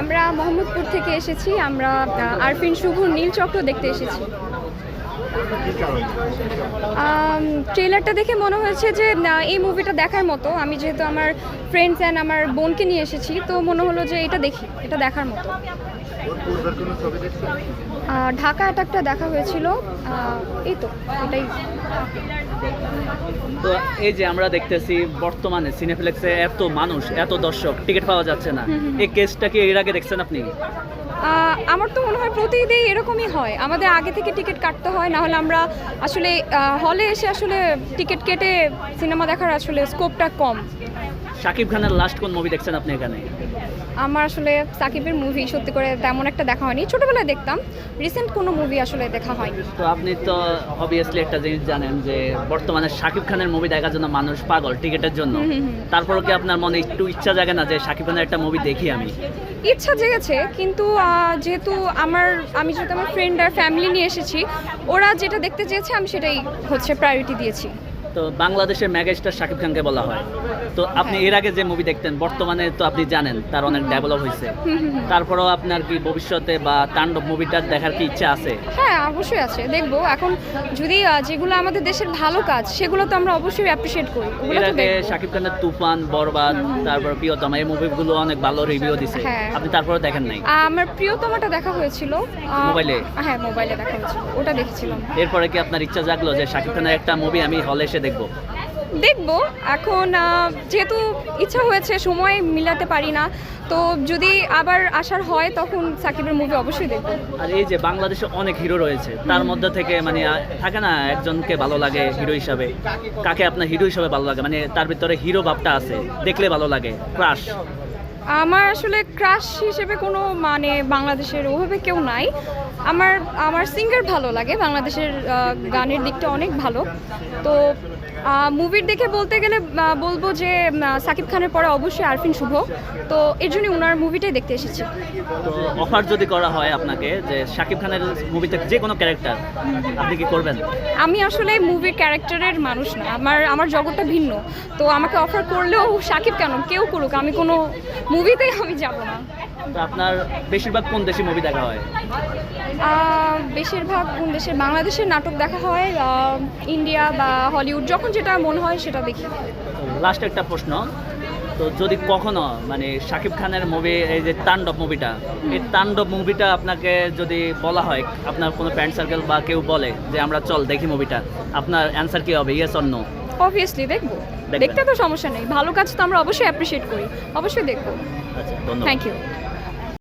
আমরা মোহাম্মদপুর থেকে এসেছি, আমরা আরফিন শুভুর নীলচক্র দেখতে এসেছি। ট্রেলারটা দেখে মনে হয়েছে যে এই মুভিটা দেখার মতো। আমি যেহেতু আমার ফ্রেন্ডস অ্যান্ড আমার বোনকে নিয়ে এসেছি, তো মনে হলো যে এটা দেখি, এটা দেখার মতো। ঢাকা অ্যাটাকটা দেখা হয়েছিল। এই তো এটাই। তো এই যে আমরা দেখতেছি বর্তমানে সিনেপ্লেক্সে এত মানুষ এত দর্শক টিকিট পাওয়া যাচ্ছে না। এই কেসটা কি এর আগে দেখছেন আপনি? আমার তো মনে হয় প্রতিদিন এরকমই হয়। আমাদের আগে থেকে টিকিট কাটতে হয় না হলে আমরা আসলে হলে এসে আসলে টিকিট কেটে সিনেমা দেখার আসলে স্কোপটা কম। শাকিব খানের লাস্ট কোন মুভি দেখছেন আপনি এখানে? আমার আসলে সাকিবের মুভি সত্যি করে তেমন একটা দেখা হয়নি। ছোটবেলায় দেখতাম রিসেন্ট কোনো মুভি আসলে দেখা হয়নি। তো আপনি তো অবভিয়াসলি একটা জিনিস জানেন যে বর্তমানে শাকিব খানের মুভি দেখার জন্য মানুষ পাগল টিকিটের জন্য। তারপরও কি আপনার মনে একটু ইচ্ছা জাগে না যে শাকিব খানের একটা মুভি দেখি আমি? ইচ্ছা জেগেছে কিন্তু যেহেতু আমার আমি যেহেতু আমার ফ্রেন্ড আর ফ্যামিলি নিয়ে এসেছি ওরা যেটা দেখতে চেয়েছে আমি সেটাই হচ্ছে প্রায়োরিটি দিয়েছি। তো বাংলাদেশের মেগাস্টার শাকিব খানকে বলা হয়। তো আপনি এর আগে যে মুভি দেখতেন বর্তমানে তো আপনি জানেন তার অনেক ডেভেলপ হয়েছে। তারপরেও আপনার কি ভবিষ্যতে বা তাণ্ডব মুভিটা দেখার কি ইচ্ছা আছে? হ্যাঁ অবশ্যই আছে। দেখব। এখন যদি যেগুলো আমাদের দেশের ভালো কাজ সেগুলো তো আমরা অবশ্যই অ্যাপ্রিসিয়েট করি। ওগুলো এর তো আগে দেখব। শাকিব খানের তুফান বরবাদ তারপর প্রিয়তমা এই মুভিগুলো অনেক ভালো রিভিউ দিছে। হ্যাঁ। আপনি তারপরে দেখেন নাই? আমার প্রিয়তমাটা দেখা হয়েছিল। আহ, মোবাইলে? হ্যাঁ মোবাইলে দেখা হয়েছিল। ওটা দেখেছিলাম। এরপরে কি আপনার ইচ্ছা জাগলো যে শাকিব খানের একটা মুভি আমি হলে এসে দেখব? দেখব। এখন যেহেতু ইচ্ছা হয়েছে সময় মিলাতে পারি না তো যদি আবার আসার হয় তখন সাকিবের মুভি অবশ্যই দেখব। আর এই যে বাংলাদেশে অনেক হিরো রয়েছে তার মধ্যে থেকে মানে থাকে না একজনকে ভালো লাগে হিরো হিসাবে। কাকে আপনার হিরো হিসাবে ভালো লাগে? মানে তার ভিতরে হিরো ভাবটা আছে দেখলে ভালো লাগে ক্রাশ আমার আসলে ক্রাশ হিসেবে কোনো মানে বাংলাদেশের ওভাবে কেউ নাই। আমার আমার সিঙ্গার ভালো লাগে বাংলাদেশের গানের দিকটা অনেক ভালো। তো মুভির দেখে বলতে গেলে বলব যে সাকিব খানের পরে অবশ্যই আরফিন শুভ। তো এর জন্যই ওনার মুভিটাই দেখতে এসেছি। অফার যদি করা হয় আপনাকে যে শাকিব খানের মুভিতে যে কোনো ক্যারেক্টার আপনি কি করবেন? আমি আসলে মুভির ক্যারেক্টারের মানুষ না। আমার আমার জগৎটা ভিন্ন। তো আমাকে অফার করলেও সাকিব কেন? কেউ করুক আমি কোনো মুভিতেই আমি যাব না। আপনার বেশিরভাগ কোন দেশি মুভি দেখা হয়? বেশিরভাগ কোন দেশের? বাংলাদেশের নাটক দেখা হয় ইন্ডিয়া বা হলিউড যখন যেটা মনে হয় সেটা দেখি। লাস্ট একটা প্রশ্ন তো যদি কখনো মানে শাকিব খানের মুভি এই যে তাণ্ডব মুভিটা এই তাণ্ডব মুভিটা আপনাকে যদি বলা হয় আপনার কোনো ফ্রেন্ড সার্কেল বা কেউ বলে যে আমরা চল দেখি মুভিটা আপনার অ্যান্সার কি হবে ইয়েস অন্য অবভিয়াসলি দেখব। দেখতে তো সমস্যা নেই ভালো কাজ তো আমরা অবশ্যই অ্যাপ্রিসিয়েট করি অবশ্যই দেখব। আচ্ছা ধন্যবাদ। Thank you